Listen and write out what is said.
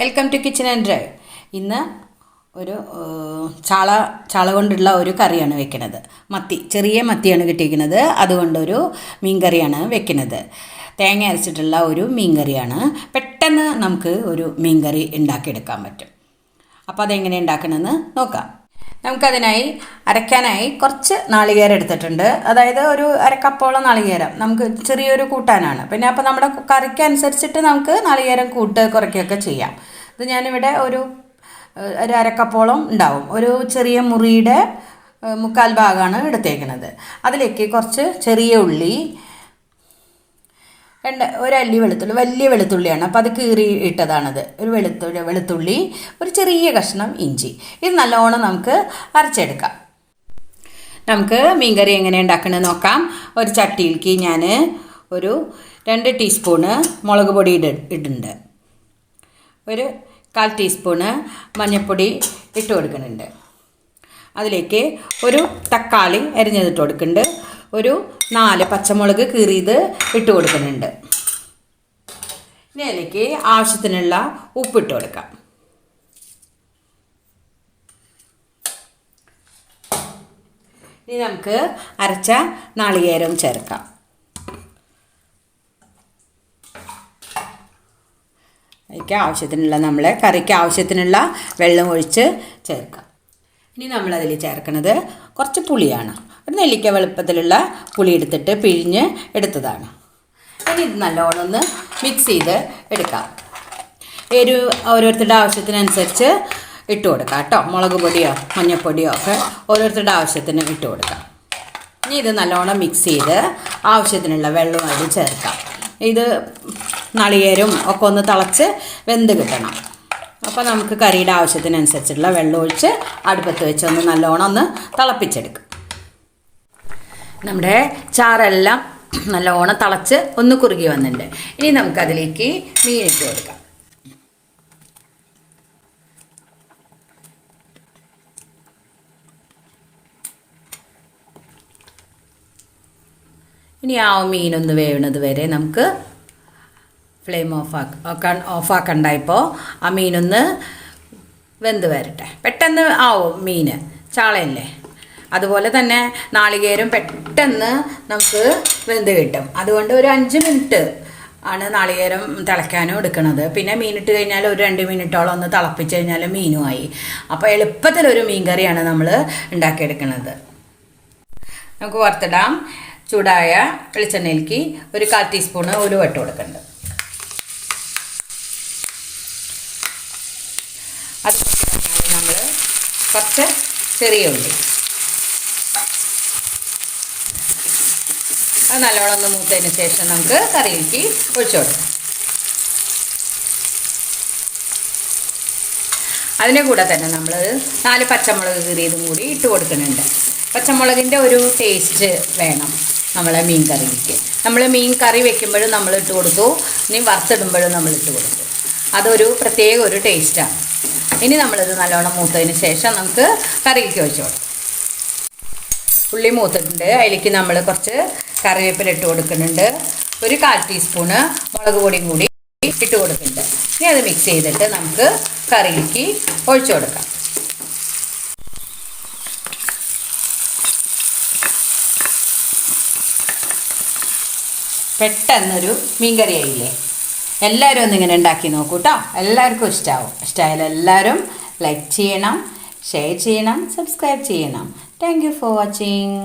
Welcome to kitchen and drive ഇന്ന് ഒരു ചാള ചാള കൊണ്ടുള്ള ഒരു കറിയാണ് വെക്കുന്നത്. മത്തി ചെറിയ മത്തിയാണ് കിട്ടിയിരിക്കുന്നത്. അതുകൊണ്ടൊരു മീൻ കറിയാണ് വെക്കുന്നത്. തേങ്ങ അരച്ചിട്ടുള്ള ഒരു മീൻ കറിയാണ് പെട്ടെന്ന് നമുക്ക് ഒരു മീൻ കറി ഉണ്ടാക്കിയെടുക്കാൻ പറ്റും. അപ്പോൾ അതെങ്ങനെ ഉണ്ടാക്കണമെന്ന് നോക്കാം. നമുക്കതിനായി അരയ്ക്കാനായി കുറച്ച് നാളികേരം എടുത്തിട്ടുണ്ട്. അതായത് ഒരു അരക്കപ്പോളം നാളികേരം. നമുക്ക് ചെറിയൊരു കൂട്ടാനാണ്. പിന്നെ അപ്പോൾ നമ്മുടെ കറിക്ക് അനുസരിച്ചിട്ട് നമുക്ക് നാളികേരം കൂട്ട് കുറയ്ക്കുകയൊക്കെ ചെയ്യാം. ഇത് ഞാനിവിടെ ഒരു ഒരു അരക്കപ്പോളം ഉണ്ടാവും. ഒരു ചെറിയ മുറിയുടെ മുക്കാൽ ഭാഗമാണ് എടുത്തേക്കുന്നത്. അതിലേക്ക് കുറച്ച് ചെറിയ ഉള്ളി രണ്ട് ഒരല്ലി വെളുത്തുള്ളി വലിയ വെളുത്തുള്ളിയാണ്. അപ്പോൾ അത് കീറി ഇട്ടതാണത്. ഒരു വെളുത്തുള്ളി വെളുത്തുള്ളി ഒരു ചെറിയ കഷ്ണം ഇഞ്ചി. ഇത് നല്ലോണം നമുക്ക് അരച്ചെടുക്കാം. നമുക്ക് മീൻകറി എങ്ങനെ ഉണ്ടാക്കണമെന്ന് നോക്കാം. ഒരു ചട്ടിയിലേക്ക് ഞാൻ ഒരു രണ്ട് ടീസ്പൂണ് മുളക് പൊടി ഇട ഇടുന്നുണ്ട്. ഒരു കാൽ ടീസ്പൂണ് മഞ്ഞൾപ്പൊടി ഇട്ട് കൊടുക്കുന്നുണ്ട്. അതിലേക്ക് ഒരു തക്കാളി അരിഞ്ഞതിട്ട് കൊടുക്കുന്നുണ്ട്. ഒരു നാല് പച്ചമുളക് കീറിയത് ഇട്ട് കൊടുക്കുന്നുണ്ട്. ഇനി അതിലേക്ക് ആവശ്യത്തിനുള്ള ഉപ്പിട്ട് കൊടുക്കാം. ഇനി നമുക്ക് അരച്ച നാളികേരം ചേർക്കാം. അതിലേക്ക് ആവശ്യത്തിനുള്ള നമ്മളെ കറിക്ക് ആവശ്യത്തിനുള്ള വെള്ളം ഒഴിച്ച് ചേർക്കാം. ഇനി നമ്മളതിൽ ചേർക്കുന്നത് കുറച്ച് പുളിയാണ്. ഒരു നെല്ലിക്ക വെളുപ്പത്തിലുള്ള പുളി എടുത്തിട്ട് പിഴിഞ്ഞ് എടുത്തതാണ്. ഇനി ഇത് നല്ലോണം ഒന്ന് മിക്സ് ചെയ്ത് എടുക്കാം. എരിവ് ഓരോരുത്തരുടെ ആവശ്യത്തിനനുസരിച്ച് ഇട്ട് കൊടുക്കാം കേട്ടോ. മുളക് പൊടിയോ മഞ്ഞൾപ്പൊടിയോ ഒക്കെ ഓരോരുത്തരുടെ ആവശ്യത്തിന് ഇട്ട് കൊടുക്കാം. ഇനി ഇത് നല്ലോണം മിക്സ് ചെയ്ത് ആവശ്യത്തിനുള്ള വെള്ളം അതിൽ ചേർക്കാം. ഇത് നാളികേരും ഒക്കെ ഒന്ന് തിളച്ച് വെന്ത് കിട്ടണം. അപ്പോൾ നമുക്ക് കറിയുടെ ആവശ്യത്തിനനുസരിച്ചുള്ള വെള്ളം ഒഴിച്ച് അടുപ്പത്ത് വെച്ച് ഒന്ന് നല്ലോണം ഒന്ന് തിളപ്പിച്ചെടുക്കും. നമ്മുടെ ചാറെല്ലാം നല്ലോണം തിളച്ച് ഒന്ന് കുറുകി വന്നിട്ടുണ്ട്. ഇനി നമുക്കതിലേക്ക് മീൻ ഇട്ട് കൊടുക്കാം. ഇനി ആ മീനൊന്ന് വേവണത് വരെ നമുക്ക് ഫ്ലെയിം ഓഫ് ആക്കാൻ ഓഫാക്കണ്ട ഇപ്പോൾ ആ മീനൊന്ന് വെന്ത് വരട്ടെ. പെട്ടെന്ന് ആവും മീൻ ചാളയല്ലേ? അതുപോലെ തന്നെ നാളികേരം പെട്ടെന്ന് നമുക്ക് വെന്ത് കിട്ടും. അതുകൊണ്ട് ഒരു അഞ്ച് മിനിറ്റ് ആണ് നാളികേരം തിളയ്ക്കാനും എടുക്കുന്നത് പിന്നെ മീനിട്ട് കഴിഞ്ഞാൽ ഒരു രണ്ട് മിനിറ്റോളം ഒന്ന് തിളപ്പിച്ച് കഴിഞ്ഞാൽ മീനുമായി. അപ്പോൾ എളുപ്പത്തിലൊരു മീൻ കറിയാണ് നമ്മൾ ഉണ്ടാക്കിയെടുക്കുന്നത് നമുക്ക് വറുത്തിടാം. ചൂടായ വെളിച്ചെണ്ണയിലേക്ക് ഒരു കാൽ ടീസ്പൂണ് ഉലുവട്ട് കൊടുക്കുന്നുണ്ട് അത് നമ്മൾ കുറച്ച് ചെറിയ ഉള്ളി. അത് നല്ലോണം ഒന്ന് മൂത്തതിന് ശേഷം നമുക്ക് കറിയിലേക്ക് ഒഴിച്ചു കൊടുക്കാം. അതിന്റെ കൂടെ തന്നെ നമ്മൾ നാല് പച്ചമുളക് കീറിയതും കൂടി ഇട്ട് കൊടുക്കുന്നുണ്ട്. പച്ചമുളകിന്റെ ഒരു ടേസ്റ്റ് വേണം നമ്മളെ മീൻ കറിക്ക് നമ്മൾ മീൻ കറി വെക്കുമ്പോഴും നമ്മൾ ഇട്ട് കൊടുത്തു ഇനി വറുത്തിടുമ്പോഴും നമ്മൾ ഇട്ട് കൊടുത്തു. അതൊരു പ്രത്യേക ഒരു ടേസ്റ്റാണ് ഇനി നമ്മളിത് നല്ലോണം മൂത്തതിന് ശേഷം നമുക്ക് കറിയിലേക്ക് വെച്ച് കൊടുക്കാം ഉള്ളി മൂത്തിട്ടുണ്ട്. അതിലേക്ക് നമ്മൾ കുറച്ച് കറിവേപ്പില ഇട്ട് കൊടുക്കുന്നുണ്ട്. ഒരു കാൽ ടീസ്പൂണ് മുളക് പൊടിയും കൂടി ഇട്ട് കൊടുക്കുന്നുണ്ട്. ഇനി അത് മിക്സ് ചെയ്തിട്ട് നമുക്ക് കറിയിലേക്ക് ഒഴിച്ചു കൊടുക്കാം. പെട്ടെന്നൊരു മീൻകറി ആയില്ലേ? എല്ലാവരും ഒന്നിങ്ങനെ ഉണ്ടാക്കി നോക്കൂ കേട്ടോ എല്ലാവർക്കും ഇഷ്ടമാവും ഇഷ്ടമായാലും എല്ലാവരും ലൈക്ക് ചെയ്യണം ഷെയർ ചെയ്യണം സബ്സ്ക്രൈബ് ചെയ്യണം. Thank you for watching